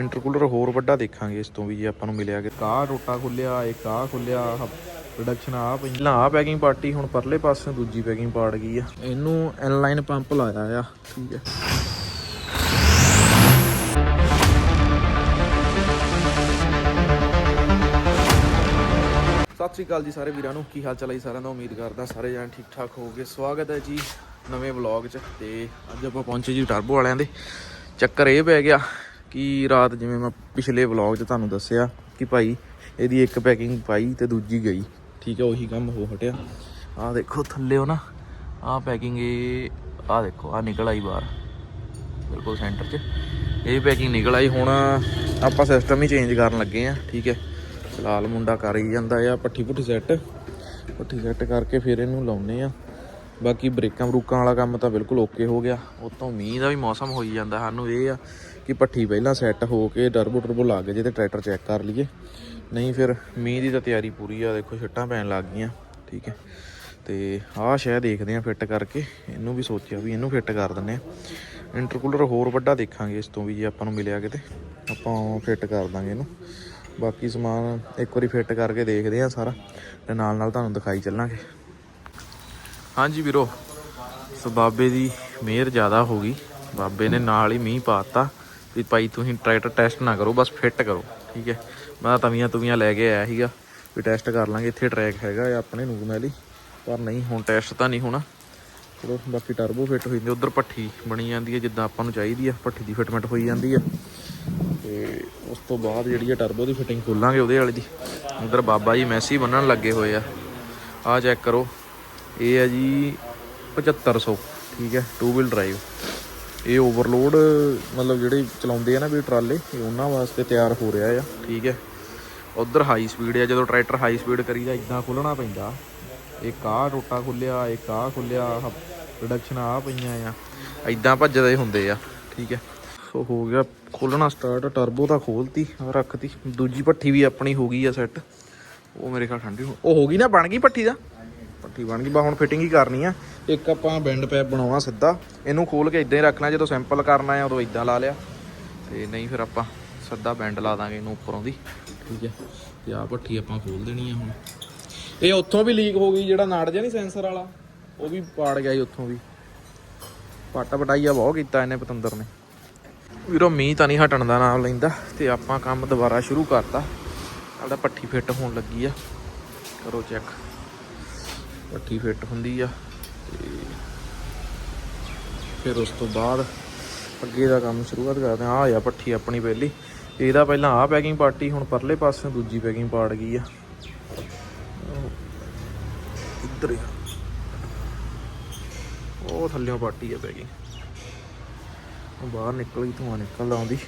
Intercooler ਹੋਰ ਵੱਡਾ ਦੇਖਾਂਗੇ ਇਸ ਤੋਂ ਵੀ ਜੇ ਆਪਾਂ ਨੂੰ ਮਿਲਿਆ ਕਿ ਕਾਹ ਟੋਟਾ ਖੁੱਲਿਆ ਇੱਕ ਆਹ ਖੁੱਲਿਆ ਪ੍ਰੋਡਕਸ਼ਨ ਆ ਪਹਿਲਾਂ ਆ ਪੈਕਿੰਗ ਪਾਰਟੀ ਹੁਣ ਪਰਲੇ ਪਾਸੇ ਦੂਜੀ ਪੈਕਿੰਗ ਪਾੜ ਗਈ ਆ। ਇਹਨੂੰ ਇਨਲਾਈਨ ਪੰਪ ਲਾਇਆ ਆ ਠੀਕ ਹੈ ਸਤਿ ਸ੍ਰੀ ਅਕਾਲ ਜੀ ਸਾਰੇ ਵੀਰਾਂ ਨੂੰ ਕੀ ਹਾਲ ਚਾਲ ਹੈ ਜੀ ਸਾਰਿਆਂ ਦਾ? ਉਮੀਦ ਕਰਦਾ ਸਾਰੇ ਜਣ ਠੀਕ ਠਾਕ ਹੋਵੋਗੇ। ਸਵਾਗਤ ਹੈ ਜੀ ਨਵੇਂ ਵਲੌਗ 'ਚ ਤੇ ਅੱਜ ਆਪਾਂ ਪਹੁੰਚੇ ਜੀ ਟਰਬੋ ਵਾਲਿਆਂ ਦੇ। ਚੱਕਰ ਇਹ ਪੈ ਗਿਆ ਕਿ ਰਾਤ ਜਿਵੇਂ ਮੈਂ ਪਿਛਲੇ ਵਲੌਗ 'ਚ ਤੁਹਾਨੂੰ ਦੱਸਿਆ ਕਿ ਭਾਈ ਇਹਦੀ ਇੱਕ ਪੈਕਿੰਗ ਪਾਈ ਤੇ ਦੂਜੀ ਗਈ। ਠੀਕ ਹੈ, ਉਹੀ ਕੰਮ ਹੋ ਹਟਿਆ। ਆਹ ਦੇਖੋ ਥੱਲੇਓ ਨਾ, ਆਹ ਪੈਕਿੰਗ ਇਹ, ਆਹ ਦੇਖੋ, ਆਹ ਨਿਕਲ ਆਈ ਬਾਹਰ। ਬਿਲਕੁਲ ਸੈਂਟਰ 'ਚ। ਇਹ ਪੈਕਿੰਗ ਨਿਕਲ ਆਈ, ਹੁਣ ਆਪਾਂ ਸਿਸਟਮ ਹੀ ਚੇਂਜ ਕਰਨ ਲੱਗੇ ਆ ਠੀਕ ਹੈ। ਫਿਲਹਾਲ ਮੁੰਡਾ ਕਰ ਹੀ ਜਾਂਦਾ ਆ ਪੱਠੀ ਪੁੱਠੀ ਸੈੱਟ ਪੱਠੀ ਸੈੱਟ ਕਰਕੇ ਫਿਰ ਇਹਨੂੰ ਲਾਉਨੇ ਆ ਬਾਕੀ ਬ੍ਰੇਕਾਂ ਬਰੂਕਾਂ ਵਾਲਾ ਕੰਮ ਤਾਂ ਬਿਲਕੁਲ ਓਕੇ ਹੋ ਗਿਆ। ਉਤੋਂ ਮੀਂਹ ਦਾ ਵੀ ਮੌਸਮ ਹੋਈ ਜਾਂਦਾ, ਸਾਨੂੰ ਇਹ ਆ ਕਿ ਪੱਠੀ ਪਹਿਲਾਂ ਸੈੱਟ ਹੋ ਕੇ ਟਰਬੋ ਟਰਬੋ ਲੱਗ ਜੇ ਤੇ ਟਰੈਕਟਰ ਚੈੱਕ ਕਰ ਲਈਏ। ਨਹੀਂ ਫਿਰ ਮੀਂਹ ਦੀ ਤਾਂ ਤਿਆਰੀ ਪੂਰੀ ਆ, ਦੇਖੋ ਛੱਟਾਂ ਪੈਣ ਲੱਗ ਗਈਆਂ, ਠੀਕ ਹੈ। ਤੇ ਆਹ ਸ਼ਾਇਦ ਦੇਖਦੇ ਆ ਫਿੱਟ ਕਰਕੇ, ਇਹਨੂੰ ਵੀ ਸੋਚਿਆ ਵੀ ਇਹਨੂੰ ਫਿੱਟ ਕਰ ਦਿੰਨੇ ਆ ਇੰਟਰਕੂਲਰ ਹੋਰ ਵੱਡਾ ਦੇਖਾਂਗੇ ਇਸ ਤੋਂ ਵੀ ਜੇ ਆਪਾਂ ਨੂੰ ਮਿਲਿਆ ਕਿਤੇ, ਆਪਾਂ ਫਿੱਟ ਕਰ ਦਾਂਗੇ ਇਹਨੂੰ। ਬਾਕੀ ਸਮਾਨ ਇੱਕ ਵਾਰੀ ਫਿੱਟ ਕਰਕੇ ਦੇਖਦੇ ਆ ਸਾਰਾ, ਤੇ ਨਾਲ ਨਾਲ ਤੁਹਾਨੂੰ ਦਿਖਾਈ ਚੱਲਾਂਗੇ। ਹਾਂਜੀ ਵੀਰੋ, ਸੋ ਬਾਬੇ ਦੀ ਮਿਹਰ ਜ਼ਿਆਦਾ ਹੋ ਗਈ। ਬਾਬੇ ਨੇ ਨਾਲ ਹੀ ਮੀਂਹ ਪਾਤਾ ਵੀ ਭਾਈ ਤੁਸੀਂ ਟਰੈਕਟਰ ਟੈਸਟ ਨਾ ਕਰੋ, ਬਸ ਫਿੱਟ ਕਰੋ, ਠੀਕ ਹੈ। ਮੈਂ ਤਵੀਆਂ ਤਵੀਆਂ ਲੈ ਕੇ ਆਇਆ ਸੀਗਾ ਵੀ ਟੈਸਟ ਕਰ ਲਾਂਗੇ, ਇੱਥੇ ਟਰੈਕ ਹੈਗਾ ਆ ਆਪਣੇ ਨੂਨ ਵਾਲੀ ਪਰ ਨਹੀਂ, ਹੁਣ ਟੈਸਟ ਤਾਂ ਨਹੀਂ ਹੋਣਾ। ਚਲੋ, ਬਾਕੀ ਟਰਬੋ ਫਿੱਟ ਹੋਈ ਜਾਂਦੀ, ਉਧਰ ਪੱਠੀ ਬਣੀ ਜਾਂਦੀ ਹੈ, ਜਿੱਦਾਂ ਆਪਾਂ ਨੂੰ ਚਾਹੀਦੀ ਆ ਪੱਠੀ ਦੀ ਫਿਟਮੈਂਟ ਹੋਈ ਜਾਂਦੀ ਹੈ ਤੇ ਉਸ ਤੋਂ ਬਾਅਦ ਜਿਹੜੀ ਆ ਟਰਬੋ ਦੀ ਫਿਟਿੰਗ ਖੋਲਾਂਗੇ ਉਹਦੇ ਵਾਲੇ ਦੀ। ਉਧਰ ਬਾਬਾ ਜੀ ਮੈਸੀ ਬੰਨਣ ਲੱਗੇ ਹੋਏ ਆ। ਆਹ ਚੈੱਕ ਕਰੋ। ਇਹ ਹੈ ਜੀ 7500 ਠੀਕ ਹੈ ਟੂ ਵੀਲ ਡਰਾਈਵ ਇਹ ਓਵਰਲੋਡ ਮਤਲਬ ਜਿਹੜੇ ਚਲਾਉਂਦੇ ਆ ਨਾ ਵੀ ਟਰਾਲੇ, ਇਹ ਉਹਨਾਂ ਵਾਸਤੇ ਤਿਆਰ ਹੋ ਰਿਹਾ ਆ। ਠੀਕ ਹੈ। ਉਧਰ ਹਾਈ ਸਪੀਡ ਆ, ਜਦੋਂ ਟਰੈਕਟਰ ਹਾਈ ਸਪੀਡ ਕਰੀਦਾ ਇਦਾਂ ਖੋਲਣਾ ਪੈਂਦਾ। ਇੱਕ ਆਹ ਟੋਟਾ ਖੁੱਲਿਆ ਇੱਕ ਆਹ ਖੁੱਲਿਆ ਪ੍ਰੋਡਕਸ਼ਨ ਆ ਪਈਆਂ ਆ। ਇਦਾਂ ਭੱਜਦੇ ਹੁੰਦੇ ਆ। ਠੀਕ ਹੈ। ਸੋ ਹੋ ਗਿਆ ਖੋਲਣਾ ਸਟਾਰਟ ਟਰਬੋ ਤਾਂ ਖੋਲਤੀ ਆਹ ਰੱਖਤੀ। ਦੂਜੀ ਪੱਠੀ ਵੀ ਆਪਣੀ ਹੋ ਗਈ ਆ ਸੈੱਟ ਉਹ ਮੇਰੇ ਖਿਆਲ ਠੰਡੀ ਹੋ- ਉਹ ਹੋ ਗਈ ਨਾ, ਬਣ ਗਈ ਪੱਠੀ ਦਾ ਪੱਠੀ ਬਣ ਗਈ ਬਾ ਹੁਣ ਫਿਟਿੰਗ ਹੀ ਕਰਨੀ ਆ। ਇੱਕ ਆਪਾਂ ਬੈਂਡ ਪੈਪ ਬਣਾਉਣਾ ਸਿੱਧਾ। ਇਹਨੂੰ ਖੋਲ ਕੇ ਇਦਾਂ ਹੀ ਰੱਖਣਾ ਜਦੋਂ ਸੈਂਪਲ ਕਰਨਾ ਆ ਉਦੋਂ ਇਦਾਂ ਲਾ ਲਿਆ। ਤੇ ਨਹੀਂ ਫਿਰ ਆਪਾਂ ਸਿੱਧਾ ਬੈਂਡ ਲਾ ਦਾਂਗੇ ਇਹਨੂੰ ਉੱਪਰੋਂ ਦੀ। ਠੀਕ ਹੈ। ਤੇ ਆਹ ਪੱਠੀ ਆਪਾਂ ਖੋਲ ਦੇਣੀ ਆ ਹੁਣ। ਇਹ ਉੱਥੋਂ ਵੀ ਲੀਕ ਹੋ ਗਈ ਜਿਹੜਾ ਨਾੜ ਜਿਹਾ ਨਹੀਂ ਸੈਂਸਰ ਵਾਲਾ ਉਹ ਵੀ ਪਾੜ ਗਿਆ ਜੀ ਉੱਥੋਂ ਵੀ। ਪੱਟ ਪਟਾਈਆ ਬਹੁਤ ਕੀਤਾ ਇਹਨੇ ਪਤੰਦਰ ਨੇ। ਵੀਰੋ ਮੀਂਹ ਤਾਂ ਨਹੀਂ ਹਟਣ ਦਾ ਨਾਮ ਲੈਂਦਾ ਤੇ ਆਪਾਂ ਕੰਮ ਦੁਬਾਰਾ ਸ਼ੁਰੂ ਕਰਤਾ। ਸਾਡਾ ਪੱਠੀ ਫਿੱਟ ਹੋਣ ਲੱਗੀ ਆ। ਕਰੋ ਚੈੱਕ ਪੱਠੀ ਫਿੱਟ ਹੁੰਦੀ ਆ। ਤੇ ਫਿਰ ਉਸ ਤੋਂ ਬਾਅਦ ਅੱਗੇ ਦਾ ਕੰਮ ਸ਼ੁਰੂਆਤ ਕਰਦੇ ਆ ਆ ਆ ਪੱਠੀ ਆਪਣੀ ਪਹਿਲੀ। ਇਹਦਾ ਪਹਿਲਾਂ ਆ ਪੈਕਿੰਗ ਪਾਰਟੀ ਹੁਣ ਪਰਲੇ ਪਾਸੇ ਦੂਜੀ ਪੈਕਿੰਗ ਪਾੜ ਗਈ ਆ। ਇੱਧਰ ਆ। ਉਹ ਥੱਲੇੋਂ ਪਾਰਟੀ ਆ ਪੈਕਿੰਗ ਉਹ ਬਾਹਰ ਨਿਕਲ ਗਈ, ਧੂਆਂ ਨਿਕਲਦਾ ਆਉਂਦੀ।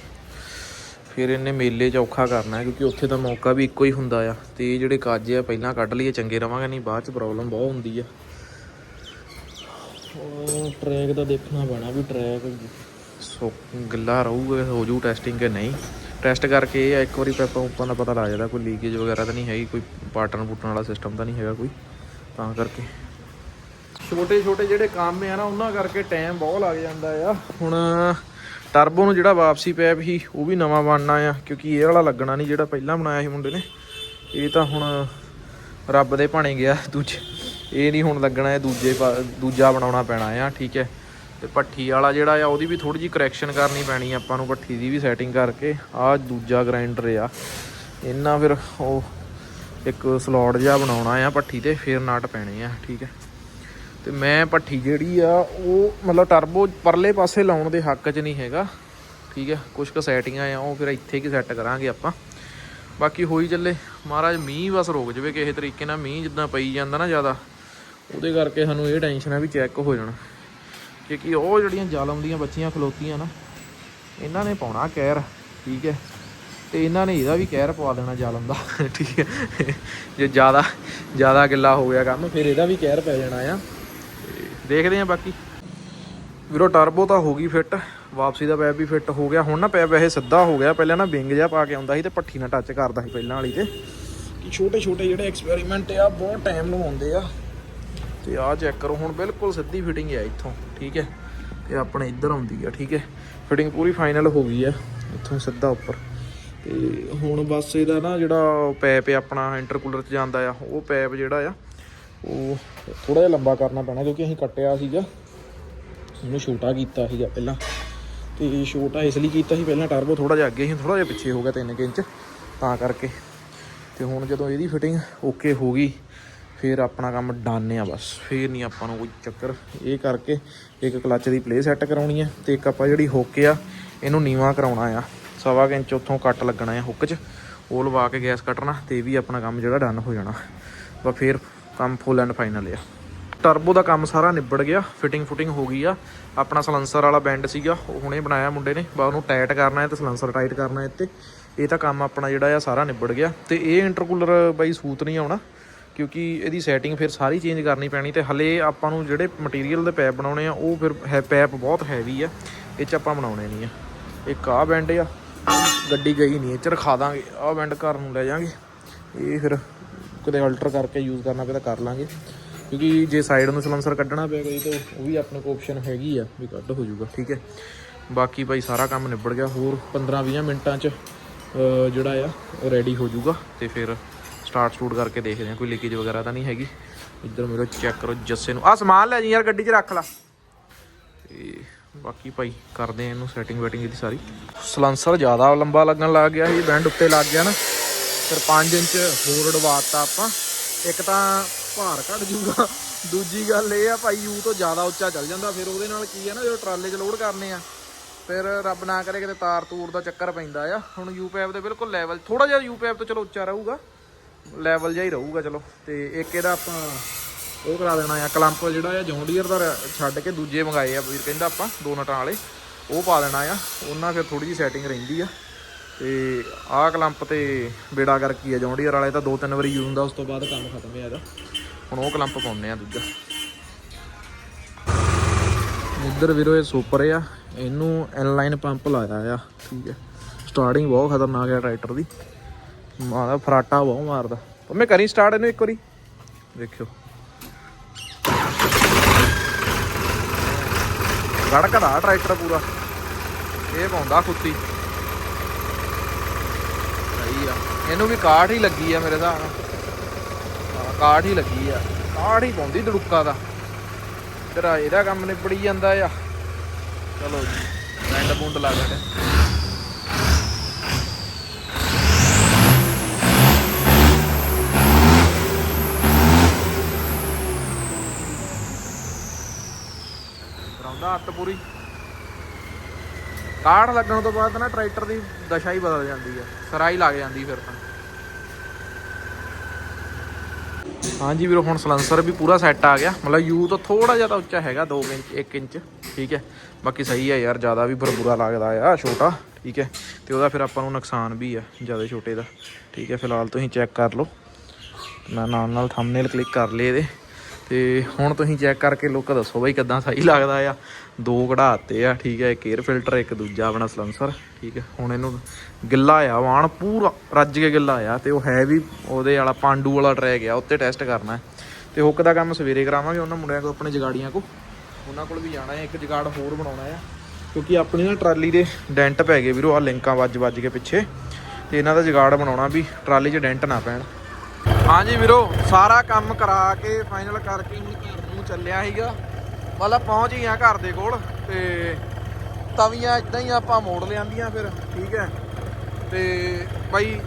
ਫਿਰ ਇਹਨੇ ਮੇਲੇ 'ਚ ਔਖਾ ਕਰਨਾ ਕਿਉਂਕਿ ਉੱਥੇ ਤਾਂ ਮੌਕਾ ਵੀ ਇੱਕੋ ਹੀ ਹੁੰਦਾ ਆ। ਤੇ ਜਿਹੜੇ ਕਾਜੇ ਆ, ਪਹਿਲਾਂ ਕੱਢ ਲਈਏ, ਚੰਗੇ ਰਵਾਂਗੇ, ਨਹੀਂ ਬਾਅਦ 'ਚ ਪ੍ਰੋਬਲਮ ਬਹੁਤ ਹੁੰਦੀ ਆ। ਟਰੈਕ ਦਾ ਦੇਖਣਾ ਪੈਣਾ ਵੀ ਟਰੈਕ ਸੋ ਗਿੱਲਾ ਰਹੂਗਾ ਹੋ ਜੂ ਟੈਸਟਿੰਗ ਕਿ ਨਹੀਂ? ਟੈਸਟ ਕਰਕੇ ਇਹ ਆ ਇੱਕ ਵਾਰੀ ਪੈਪਾਂ ਉੱਪਾਂ ਦਾ ਪਤਾ ਲੱਗ ਜਾਂਦਾ ਕੋਈ ਲੀਕੇਜ ਵਗੈਰਾ ਤਾਂ ਨਹੀਂ ਹੈਗੀ ਕੋਈ ਪਾਟਣ ਪੁੱਟਣ ਵਾਲਾ ਸਿਸਟਮ ਤਾਂ ਨਹੀਂ ਹੈਗਾ ਕੋਈ। ਤਾਂ ਕਰਕੇ। ਛੋਟੇ ਛੋਟੇ ਜਿਹੜੇ ਕੰਮ ਆ ਨਾ ਉਹਨਾਂ ਕਰਕੇ ਟਾਈਮ ਬਹੁਤ ਲੱਗ ਜਾਂਦਾ ਆ। ਹੁਣ ਟਰਬੋ ਨੂੰ ਜਿਹੜਾ ਵਾਪਸੀ ਪੈਪ ਸੀ ਉਹ ਵੀ ਨਵਾਂ ਬਣਨਾ ਆ ਕਿਉਂਕਿ ਇਹ ਵਾਲਾ ਲੱਗਣਾ ਨਹੀਂ ਜਿਹੜਾ ਪਹਿਲਾਂ ਬਣਾਇਆ ਸੀ ਮੁੰਡੇ ਨੇ। ਇਹ ਤਾਂ ਹੁਣ ਰੱਬ ਦੇ ਭਾਣੇ ਗਿਆ ਦੂਜੇ। ਇਹ ਨਹੀਂ ਹੁਣ ਲੱਗਣਾ, ਇਹ ਦੂਜੇ ਪਾ- ਦੂਜਾ ਬਣਾਉਣਾ ਪੈਣਾ ਆ, ਠੀਕ ਹੈ। ਤੇ ਪੱਠੀ ਵਾਲਾ ਜਿਹੜਾ ਆ, ਉਹਦੀ ਵੀ ਥੋੜੀ ਜਿਹੀ ਕਰੈਕਸ਼ਨ ਕਰਨੀ ਪੈਣੀ ਆਪਾਂ ਨੂੰ ਪੱਠੀ ਦੀ ਵੀ ਸੈਟਿੰਗ ਕਰਕੇ। ਆਹ ਦੂਜਾ ਗ੍ਰਾਈਂਡਰ ਆ। ਇਹਨਾਂ ਫਿਰ ਉਹ ਇੱਕ ਸਲੋਟ ਜਿਹਾ ਬਣਾਉਣਾ ਆ ਪੱਠੀ ਤੇ, ਫਿਰ ਨਟ ਪੈਣੇ ਆ, ਠੀਕ ਹੈ। ਤੇ ਮੈਂ ਪੱਠੀ ਜਿਹੜੀ ਆ, ਉਹ ਮਤਲਬ ਟਰਬੋ ਪਰਲੇ ਪਾਸੇ ਲਾਉਣ ਦੇ ਹੱਕ 'ਚ ਨਹੀਂ ਹੈਗਾ, ਠੀਕ ਹੈ। ਕੁਝ ਕੁ ਸੈਟਿੰਗਾਂ ਆ, ਉਹ ਫਿਰ ਇੱਥੇ ਕੀ ਸੈੱਟ ਕਰਾਂਗੇ ਆਪਾਂ। ਬਾਕੀ ਹੋਈ ਚੱਲੇ, ਮਹਾਰਾਜ ਮੀਂਹ ਬਸ ਰੁਕ ਜਾਵੇ ਕਿਸੇ ਤਰੀਕੇ ਨਾਲ, ਮੀਂਹ ਜਿੱਦਾਂ ਪਈ ਜਾਂਦਾ ਨਾ ਜ਼ਿਆਦਾ। ਉਹਦੇ ਕਰਕੇ ਸਾਨੂੰ ਇਹ ਟੈਨਸ਼ਨ ਆ ਵੀ ਚੈੱਕ ਹੋ ਜਾਣਾ। ਕਿਉਂਕਿ ਉਹ ਜਿਹੜੀਆਂ ਜ਼ਾਲਮ ਦੀਆਂ ਬੱਚੀਆਂ ਖਲੋਤੀਆਂ ਨਾ, ਇਹਨਾਂ ਨੇ ਪਾਉਣਾ ਕਹਿਰ ਠੀਕ ਹੈ। ਤੇ ਇਹਨਾਂ ਨੇ ਇਹਦਾ ਵੀ ਕਹਿਰ ਪਵਾ ਦੇਣਾ ਜ਼ਾਲਮ ਦਾ, ਠੀਕ ਹੈ। ਜੇ ਜ਼ਿਆਦਾ ਜ਼ਿਆਦਾ ਗਿੱਲਾ ਹੋ ਗਿਆ ਕੰਮ, ਫਿਰ ਇਹਦਾ ਵੀ ਕਹਿਰ ਪੈ ਜਾਣਾ ਆ। ਤੇ ਦੇਖਦੇ ਆ ਬਾਕੀ। ਵੀਰੋ ਟਰਬੋ ਤਾਂ ਹੋ ਗਈ ਫਿੱਟ ਵਾਪਸੀ ਦਾ ਪੈਪ ਵੀ ਫਿੱਟ ਹੋ ਗਿਆ। ਹੁਣ ਨਾ ਪੈਪ ਵੈਸੇ ਸਿੱਧਾ ਹੋ ਗਿਆ, ਪਹਿਲਾਂ ਨਾ ਵਿੰਗ ਜਿਹਾ ਪਾ ਕੇ ਆਉਂਦਾ ਸੀ ਤੇ ਪੱਠੀ ਨਾਲ ਟੱਚ ਕਰਦਾ ਸੀ ਪਹਿਲਾਂ ਵਾਲੀ ਤੇ। ਛੋਟੇ ਛੋਟੇ ਜਿਹੜੇ ਐਕਸਪੈਰੀਮੈਂਟ ਆ, ਬਹੁਤ ਟਾਈਮ ਲਗਾਉਂਦੇ ਆ। ਤੇ ਆਹ ਚੈੱਕ ਕਰੋ, ਹੁਣ ਬਿਲਕੁਲ ਸਿੱਧੀ ਫਿਟਿੰਗ ਹੈ ਇੱਥੋਂ, ਠੀਕ ਹੈ? ਤੇ ਆਪਣੇ ਇੱਧਰ ਆਉਂਦੀ ਆ, ਠੀਕ ਹੈ? ਫਿਟਿੰਗ ਪੂਰੀ ਫਾਈਨਲ ਹੋ ਗਈ ਆ, ਇੱਥੋਂ ਸਿੱਧਾ ਉੱਪਰ। ਤੇ ਹੁਣ ਬਸ ਇਹਦਾ ਨਾ ਜਿਹੜਾ ਪੈਪ ਹੈ ਆਪਣਾ ਇੰਟਰਕੂਲਰ 'ਚ ਜਾਂਦਾ ਆ, ਉਹ ਪੈਪ ਜਿਹੜਾ ਆ, ਉਹ ਥੋੜਾ ਜਿਹਾ ਲੰਬਾ ਕਰਨਾ ਪੈਣਾ, ਕਿਉਂਕਿ ਅਸੀਂ ਕੱਟਿਆ ਸੀਗਾ। ਇਹਨੂੰ ਛੋਟਾ ਕੀਤਾ ਸੀਗਾ ਪਹਿਲਾਂ। ਤੇ ਛੋਟਾ ਇਸ ਲਈ ਕੀਤਾ ਸੀ, ਪਹਿਲਾਂ ਟਰਬੋ ਥੋੜਾ ਜਿਹਾ ਅੱਗੇ ਸੀ ਥੋੜਾ ਜਿਹਾ ਪਿੱਛੇ ਹੋ ਗਿਆ 3 ਇੰਚ, ਤਾਂ ਕਰਕੇ। ਤੇ ਹੁਣ ਜਦੋਂ ਇਹਦੀ ਫਿਟਿੰਗ ਓਕੇ ਹੋ ਗਈ ਫਿਰ ਆਪਣਾ ਕੰਮ ਡਨ ਆ ਬਸ। ਫਿਰ ਨਹੀਂ ਆਪਾਂ ਨੂੰ ਕੋਈ ਚੱਕਰ। ਇਹ ਕਰਕੇ ਇੱਕ ਕਲੱਚ ਦੀ ਪਲੇ ਸੈੱਟ ਕਰਾਉਣੀ ਹੈ ਤੇ ਇੱਕ ਆਪਾਂ ਜਿਹੜੀ ਹੁੱਕ ਆ, ਇਹਨੂੰ ਨੀਵਾ ਕਰਾਉਣਾ ਆ। ਸਵਾ ਕੁ ਇੰਚ ਉੱਥੋਂ ਕੱਟ ਲੱਗਣਾ ਆ ਹੁੱਕ 'ਚ। ਉਹ ਲਵਾ ਕੇ ਗੈਸ ਕੱਟਣਾ ਤੇ ਇਹ ਵੀ ਆਪਣਾ ਕੰਮ ਜਿਹੜਾ ਡਨ ਹੋ ਜਾਣਾ। ਬਸ ਫਿਰ ਕੰਮ ਫੁੱਲ ਐਂਡ ਫਾਈਨਲ ਆ। ਟਰਬੋ ਦਾ ਕੰਮ ਸਾਰਾ ਨਿਬੜ ਗਿਆ। ਫਿਟਿੰਗ ਫੁਟਿੰਗ ਹੋ ਗਈ ਆ। ਆਪਣਾ ਸਲੈਂਸਰ ਵਾਲਾ ਬੈਂਡ ਸੀਗਾ। ਉਹ ਹੁਣੇ ਬਣਾਇਆ ਮੁੰਡੇ ਨੇ। ਬਾ ਉਹਨੂੰ ਟਾਈਟ ਕਰਨਾ ਹੈ ਤੇ ਸਲੈਂਸਰ ਟਾਈਟ ਕਰਨਾ ਹੈ ਤੇ ਇਹ ਤਾਂ ਕੰਮ ਆਪਣਾ ਜਿਹੜਾ ਆ ਸਾਰਾ ਨਿਬੜ ਗਿਆ। ਤੇ ਇਹ ਇੰਟਰਕੂਲਰ ਬਾਈ ਸੂਤ ਨਹੀਂ ਆਉਣਾ। ਕਿਉਂਕਿ ਇਹਦੀ ਸੈਟਿੰਗ ਫਿਰ ਸਾਰੀ ਚੇਂਜ ਕਰਨੀ ਪੈਣੀ ਤੇ ਹਲੇ ਆਪਾਂ ਨੂੰ ਜਿਹੜੇ ਮਟੀਰੀਅਲ ਦੇ ਪੈਪ ਬਣਾਉਣੇ ਆ, ਉਹ ਫਿਰ ਹੈ, ਪੈਪ ਬਹੁਤ ਹੈਵੀ ਆ, ਇਹ ਚ ਆਪਾਂ ਬਣਾਉਣੇ ਨਹੀਂ ਆ। ਇੱਕ ਆਹ ਬੈਂਡ ਆ, ਗੱਡੀ ਗਈ ਨਹੀਂ ਇਹ ਚ ਰਖਾ ਦਾਂਗੇ, ਆਹ ਬੈਂਡ ਘਰ ਨੂੰ ਲੈ ਜਾਾਂਗੇ। ਇਹ ਫਿਰ ਕਦੇ ਅਲਟਰ ਕਰਕੇ ਯੂਜ਼ ਕਰਨਾ ਪਿਆ ਤਾਂ ਕਰ ਲਾਂਗੇ। ਕਿਉਂਕਿ ਜੇ ਸਾਈਡ ਨੂੰ ਸਲੈਂਸਰ ਕੱਢਣਾ ਪਿਆ ਕੋਈ ਤਾਂ ਉਹ ਵੀ ਆਪਣੇ ਕੋਲ ਆਪਸ਼ਨ ਹੈਗੀ ਆ ਵੀ ਕੱਢ ਹੋ ਜਾਊਗਾ, ਠੀਕ ਹੈ। ਬਾਕੀ ਭਾਈ ਸਾਰਾ ਕੰਮ ਨਿਬੜ ਗਿਆ, ਹੋਰ 15-20 ਮਿੰਟਾਂ 'ਚ ਜਿਹੜਾ ਆ ਰੈਡੀ ਹੋ ਜਾਊਗਾ ਤੇ ਫਿਰ ਸਟਾਰਟ ਸਟੂਟ ਕਰਕੇ ਦੇਖਦੇ ਹਾਂ, ਕੋਈ ਲੀਕੇਜ ਵਗੈਰਾ ਤਾਂ ਨਹੀਂ ਹੈਗੀ। ਇੱਧਰ ਮੇਰੇ ਚੈੱਕ ਕਰੋ ਜੱਸੇ ਨੂੰ। ਆ ਸਮਾਨ ਲੈ ਜੀ ਯਾਰ, ਗੱਡੀ 'ਚ ਰੱਖ ਲਾ। ਤੇ ਬਾਕੀ ਭਾਈ ਕਰਦੇ ਆ ਇਹਨੂੰ ਸੈਟਿੰਗ ਵੈਟਿੰਗ ਇਹਦੀ ਸਾਰੀ। ਸਲੈਂਸਰ ਜ਼ਿਆਦਾ ਲੰਬਾ ਲੱਗਣ ਲੱਗ ਗਿਆ ਸੀ, ਬੈਂਡ ਉੱਤੇ ਲੱਗ ਗਿਆ ਨਾ। ਫਿਰ 5 ਇੰਚ ਹੋਰ ਡਵਾਤਾ ਆਪਾਂ। ਇੱਕ ਤਾਂ ਭਾਰ ਘਟ ਜੂਗਾ ਦੂਜੀ ਗੱਲ ਇਹ ਆ ਭਾਈ ਯੂ ਤੋਂ ਜ਼ਿਆਦਾ ਉੱਚਾ ਚੱਲ ਜਾਂਦਾ। ਫਿਰ ਉਹਦੇ ਨਾਲ ਕੀ ਆ ਨਾ, ਜਦੋਂ ਟਰਾਲੇ 'ਚ ਲੋਡ ਕਰਨੇ ਆ, ਫਿਰ ਰੱਬ ਨਾ ਕਰੇ ਕਿਤੇ ਤਾਰ ਤੂਰ ਦਾ ਚੱਕਰ ਪੈਂਦਾ ਆ। ਹੁਣ ਯੂ ਪੈਪ ਦੇ ਬਿਲਕੁਲ ਲੈਵਲ ਥੋੜਾ ਜਿਹਾ ਯੂ ਪੈਪ ਤੋਂ ਚਲੋ ਉੱਚਾ ਰਹੂਗਾ। ਲੈਵਲ ਜਿਹਾ ਹੀ ਰਹੂਗਾ, ਚਲੋ। ਤੇ ਇੱਕ ਇਹਦਾ ਆਪਾਂ ਉਹ ਕਰਾ ਦੇਣਾ ਆ, ਕਲੰਪ ਜਿਹੜਾ ਆ ਜੌਂਡੀਅਰ ਦਾ ਛੱਡ ਕੇ ਦੂਜੇ ਮੰਗਾਏ ਆ, ਵੀਰ ਕਹਿੰਦਾ ਆਪਾਂ ਦੋ ਨਟਾਂ ਵਾਲੇ। ਉਹ ਪਾ ਦੇਣਾ ਆ, ਉਹਨਾਂ ਫਿਰ ਥੋੜੀ ਜਿਹੀ ਸੈਟਿੰਗ ਰਹਿੰਦੀ ਆ। ਤੇ ਆਹ ਕਲੰਪ ਤੇ ਬੇੜਾ ਕਰ ਕੀ ਆ ਜੌਂਡੀਅਰ ਵਾਲੇ, ਤਾਂ ਦੋ ਤਿੰਨ ਵਾਰੀ ਯੂਜ਼ ਹੁੰਦਾ, ਉਸ ਤੋਂ ਬਾਅਦ ਕੰਮ ਖਤਮ ਹੈ ਇਹਦਾ। ਹੁਣ ਉਹ ਕਲੰਪ ਪਾਉਣੇ ਆ ਦੂਜਾ। ਇੱਧਰ ਵੀਰੋ, ਇਹ ਸੁਪਰ ਆ। ਇਹਨੂੰ ਐਨਲਾਈਨ ਪੰਪ ਲਾਇਆ ਆ, ਠੀਕ ਹੈ ਸਟਾਰਟਿੰਗ ਬਹੁਤ ਖਤਰਨਾਕ ਹੈ ਟਰੈਕਟਰ ਦੀ। ਮਾਦਾ ਫਰਾਟਾ ਬਹੁਤ ਮਾਰਦਾ। ਮੈਂ ਕਰੀ ਸਟਾਰਟ ਇਹਨੂੰ ਇੱਕ ਵਾਰੀ। ਦੇਖਿਓ। ਗੜਕਦਾ ਟਰੈਕਟਰ ਪੂਰਾ। ਇਹ ਪਾਉਂਦਾ ਕੁੱਤੀ। ਸਹੀ ਆ। ਇਹਨੂੰ ਵੀ ਕਾਠ ਹੀ ਲੱਗੀ ਆ ਮੇਰੇ ਹਿਸਾਬ ਨਾਲ। ਕਾਠ ਹੀ ਲੱਗੀ ਆ। ਕਾਠ ਹੀ ਪਾਉਂਦੀ ਦੜੁੱਕਾ ਦਾ। ਤੇਰਾ ਇਹਦਾ ਕੰਮ ਨਿਬੜੀ ਜਾਂਦਾ ਆ। ਚਲੋ ਜੀ, ਬੈਂਡ ਬੁੰਡ ਲਾ ਦੇ ਕਰਾਉਂਦਾ ਪੂਰੀ। ਕਾੜ ਲੱਗਣ ਤੋਂ ਬਾਅਦ ਨਾ ਟਰੈਕਟਰ ਦੀ ਦਸ਼ਾ ਹੀ ਬਦਲ ਜਾਂਦੀ ਆ। ਸਰਾਈ ਲੱਗ ਜਾਂਦੀ ਫਿਰ ਤਾਂ। ਹਾਂਜੀ ਵੀਰੋ, ਹੁਣ ਸਲੈਂਸਰ ਵੀ ਪੂਰਾ ਸੈੱਟ ਆ ਗਿਆ। ਮਤਲਬ ਯੂ ਤਾਂ ਥੋੜਾ ਜਿਹਾ ਤਾਂ ਉੱਚਾ ਹੈਗਾ 2 ਇੰਚ 1 ਇੰਚ, ਠੀਕ ਹੈ। ਬਾਕੀ ਸਹੀ ਹੈ ਯਾਰ, ਜ਼ਿਆਦਾ ਵੀ ਪਰ ਬੁਰਾ ਲੱਗਦਾ ਆ, ਛੋਟਾ, ਠੀਕ ਹੈ। ਤੇ ਉਹਦਾ ਫਿਰ ਆਪਾਂ ਨੂੰ ਨੁਕਸਾਨ ਵੀ ਆ, ਜ਼ਿਆਦਾ ਛੋਟੇ ਦਾ। ਠੀਕ ਹੈ, ਫਿਲਹਾਲ ਤੁਸੀਂ ਚੈੱਕ ਕਰ ਲਓ। ਮੈਂ ਨਾਲ ਨਾਲ ਥੰਬਨੇਲ ਕਲਿੱਕ ਕਰ ਲਏ ਇਹਦੇ। ਤੇ ਹੁਣ ਤੁਸੀਂ ਚੈੱਕ ਕਰਕੇ ਲੁੱਕ ਦੱਸੋ ਬਈ ਕਿਦਾਂ ਸਹੀ ਲੱਗਦਾ ਆ। ਦੋ ਕਢਾਤੇ ਆ, ਠੀਕ ਹੈ ਇੱਕ 에ਅਰ ਫਿਲਟਰ ਇੱਕ ਦੂਜਾ ਆਪਣਾ ਸਲੰਸਰ ਠੀਕ ਹੈ ਹੁਣ ਇਹਨੂੰ ਗਿੱਲਾ ਆ, ਵਾਣ ਪੂਰਾ ਰੱਜ ਕੇ ਗਿੱਲਾ ਆ ਤੇ ਉਹ ਹੈ ਵੀ ਉਹਦੇ ਵਾਲਾ ਪਾਂਡੂ ਵਾਲਾ ਟਰੈਕ ਆ, ਉੱਤੇ ਟੈਸਟ ਕਰਨਾ। ਹੈ ਤੇ ਹੁੱਕ ਦਾ ਕੰਮ ਸਵੇਰੇ ਕਰਾਵਾਂਗੇ, ਉਹਨਾਂ ਮੁੰਡਿਆਂ ਕੋਲ, ਆਪਣੇ ਜਗਾੜੀਆਂ ਕੋ ਉਹਨਾਂ ਕੋਲ ਵੀ ਜਾਣਾ ਹੈ, ਇੱਕ ਜਗਾੜ ਹੋਰ ਬਣਾਉਣਾ ਆ। ਕਿਉਂਕਿ ਆਪਣੀ ਨਾ ਟਰਾਲੀ ਦੇ ਡੈਂਟ ਪੈ ਗਏ ਵੀਰੋ ਆ ਲਿੰਕਾਂ ਵੱਜ ਵੱਜ ਕੇ ਪਿੱਛੇ। ਤੇ ਇਹਨਾਂ ਦਾ ਜਗਾੜ ਬਣਾਉਣਾ ਵੀ ਟਰਾਲੀ 'ਚ ਡੈਂਟ ਨਾ ਪੈਣ। ਹਾਂਜੀ ਵੀਰੋ, ਸਾਰਾ ਕੰਮ ਕਰਾ ਕੇ ਫਾਈਨਲ ਕਰਕੇ ਹੁਣ ਘਰ ਨੂੰ ਚੱਲਿਆ ਸੀਗਾ। ਮਤਲਬ ਪਹੁੰਚ ਗਏ ਆ ਘਰ ਦੇ ਕੋਲ ਤੇ ਤਵੀਆਂ ਇਦਾਂ ਹੀ ਆਪਾਂ ਮੋੜ ਲਿਆਂਦੀਆਂ ਫਿਰ, ਠੀਕ ਹੈ। ਤੇ ਬਾਈ,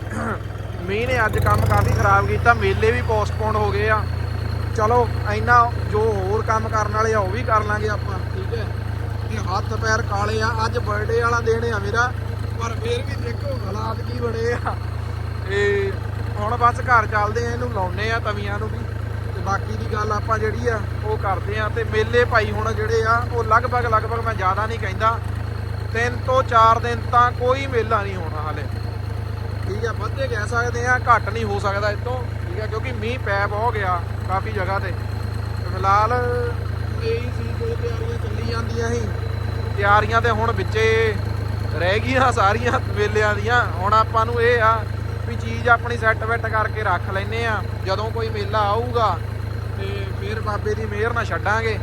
ਮੀਂਹ ਨੇ ਅੱਜ ਕੰਮ ਕਾਫੀ ਖਰਾਬ ਕੀਤਾ, ਮੇਲੇ ਵੀ ਪੋਸਟਪੋਨ ਹੋ ਗਏ ਆ। ਚਲੋ, ਇੰਨਾ ਜੋ ਹੋਰ ਕੰਮ ਕਰਨ ਵਾਲੇ ਆ, ਉਹ ਵੀ ਕਰ ਲਾਂਗੇ ਆਪਾਂ, ਠੀਕ ਹੈ। ਤੇ ਹੱਥ ਪੈਰ ਕਾਲੇ ਆ, ਅੱਜ ਬਰਥਡੇ ਵਾਲਾ ਦਿਨ ਆ ਮੇਰਾ, ਪਰ ਫੇਰ ਵੀ ਦੇਖੋ ਹਾਲਾਤ ਕੀ ਬੜੇ ਆ। ਤੇ ਹੁਣ ਬਸ ਘਰ ਚੱਲਦੇ ਆ, ਇਹਨੂੰ ਲਾਉਨੇ ਆ ਤਵੀਆਂ ਨੂੰ ਵੀ। ਤੇ ਬਾਕੀ ਦੀ ਗੱਲ ਆਪਾਂ ਜਿਹੜੀ ਆ, ਉਹ ਕਰਦੇ ਆ। ਤੇ ਮੇਲੇ ਭਾਈ ਹੁਣ ਜਿਹੜੇ ਆ, ਉਹ ਲਗਭਗ ਲਗਭਗ ਮੈਂ ਜ਼ਿਆਦਾ ਨਹੀਂ ਕਹਿੰਦਾ। ਤਿੰਨ ਤੋਂ ਚਾਰ ਦਿਨ ਤਾਂ ਕੋਈ ਮੇਲਾ ਨਹੀਂ ਹੋਣਾ ਹਾਲੇ। ਠੀਕ ਹੈ ਵੱਧੇ ਕਹਿ ਸਕਦੇ ਆ, ਘੱਟ ਨਹੀਂ ਹੋ ਸਕਦਾ ਇਤੋਂ ਠੀਕ ਹੈ ਕਿਉਂਕਿ ਮੀਂਹ ਪੈ ਬਹੁਤ ਗਿਆ ਕਾਫੀ ਜਗ੍ਹਾ ਤੇ। ਫਿਲਹਾਲ ਇਹੀ ਸੀ ਜੋ ਤਿਆਰੀਆਂ ਚੱਲੀ ਜਾਂਦੀਆਂ ਸੀ। ਤਿਆਰੀਆਂ ਤੇ ਹੁਣ ਵਿੱਚੇ ਰਹਿ ਗਈਆਂ ਸਾਰੀਆਂ ਮੇਲਿਆਂ ਦੀਆਂ। ਹੁਣ ਆਪਾਂ ਨੂੰ ਇਹ ਆ ਵੀ ਚੀਜ਼ ਆਪਣੀ ਸੈੱਟ ਵੈੱਟ ਕਰਕੇ ਰੱਖ ਲੈਨੇ ਆ ਜਦੋਂ ਕੋਈ ਮੇਲਾ ਆਊਗਾ ਤੇ ਫਿਰ ਬਾਬੇ ਦੀ ਮਿਹਰ ਨਾਲ ਛੱਡਾਂਗੇ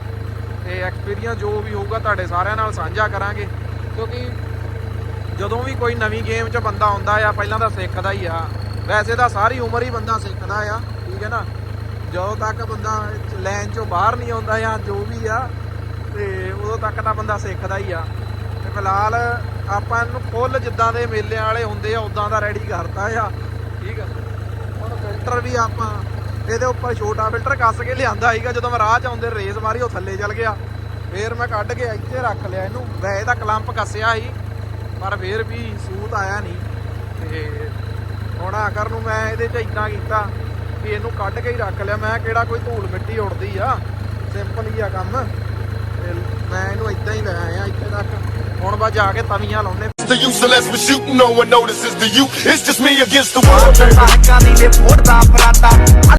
ਤੇ ਐਕਸਪੀਰੀਅੰਸ ਜੋ ਵੀ ਹੋਊਗਾ ਤੁਹਾਡੇ ਸਾਰਿਆਂ ਨਾਲ ਸਾਂਝਾ ਕਰਾਂਗੇ। ਕਿਉਂਕਿ ਜਦੋਂ ਵੀ ਕੋਈ ਨਵੀਂ ਗੇਮ 'ਚ ਬੰਦਾ ਆਉਂਦਾ ਆ, ਪਹਿਲਾਂ ਤਾਂ ਸਿੱਖਦਾ ਹੀ ਆ। ਵੈਸੇ ਤਾਂ ਸਾਰੀ ਉਮਰ ਹੀ ਬੰਦਾ ਸਿੱਖਦਾ ਆ, ਠੀਕ ਹੈ ਨਾ? ਜਦੋਂ ਤੱਕ ਬੰਦਾ ਲਾਈਨ 'ਚੋਂ ਬਾਹਰ ਨਹੀਂ ਆਉਂਦਾ ਆ ਜੋ ਵੀ ਆ, ਤੇ ਉਦੋਂ ਤੱਕ ਤਾਂ ਬੰਦਾ ਸਿੱਖਦਾ ਹੀ ਆ। ਫਿਲਹਾਲ ਆਪਾਂ ਇਹਨੂੰ ਫੁੱਲ ਜਿੱਦਾਂ ਦੇ ਮੇਲਿਆਂ ਵਾਲੇ ਹੁੰਦੇ ਆ ਉਦਾਂ ਦਾ ਰੈਡੀ ਕਰਤਾ ਆ। ਠੀਕ ਆ। ਹੁਣ ਫਿਲਟਰ ਵੀ ਆਪਾਂ ਇਹਦੇ ਉੱਪਰ ਛੋਟਾ ਫਿਲਟਰ ਕੱਸ ਕੇ ਲਿਆਂਦਾ ਸੀਗਾ, ਜਦੋਂ ਮੈਂ ਰਾਹ 'ਚ ਆਉਂਦੇ ਰੇਸ ਮਾਰੀ ਉਹ ਥੱਲੇ ਚੱਲ ਗਿਆ। ਫੇਰ ਮੈਂ ਕੱਢ ਕੇ ਇੱਥੇ ਰੱਖ ਲਿਆ ਇਹਨੂੰ। ਵੈਸੇ ਤਾਂ ਕਲੰਪ ਕੱਸਿਆ ਸੀ, ਪਰ ਫੇਰ ਵੀ ਸੂਤ ਆਇਆ ਨਹੀਂ। ਤੇ ਹੁਣ ਆਖਰ ਨੂੰ ਮੈਂ ਇਹਦੇ 'ਚ ਇਦਾਂ ਕੀਤਾ ਕਿ ਇਹਨੂੰ ਕੱਢ ਕੇ ਹੀ ਰੱਖ ਲਿਆ। ਮੈਂ ਕਿਹੜਾ ਕੋਈ ਧੂਲ ਮਿੱਟੀ ਉੜਦੀ ਆ। ਸਿੰਪਲ ਹੀ ਆ ਕੰਮ। ਤੇ ਮੈਂ ਇਹਨੂੰ ਇਦਾਂ ਹੀ ਲੈ ਆਇਆ ਇੱਥੇ ਤੱਕ। ਹੁਣ ਬਸ ਜਾ ਕੇ ਤਵੀਆਂ ਲਾਉਣੇ The use unless we're shooting, no one notices the you. It's just me against the world,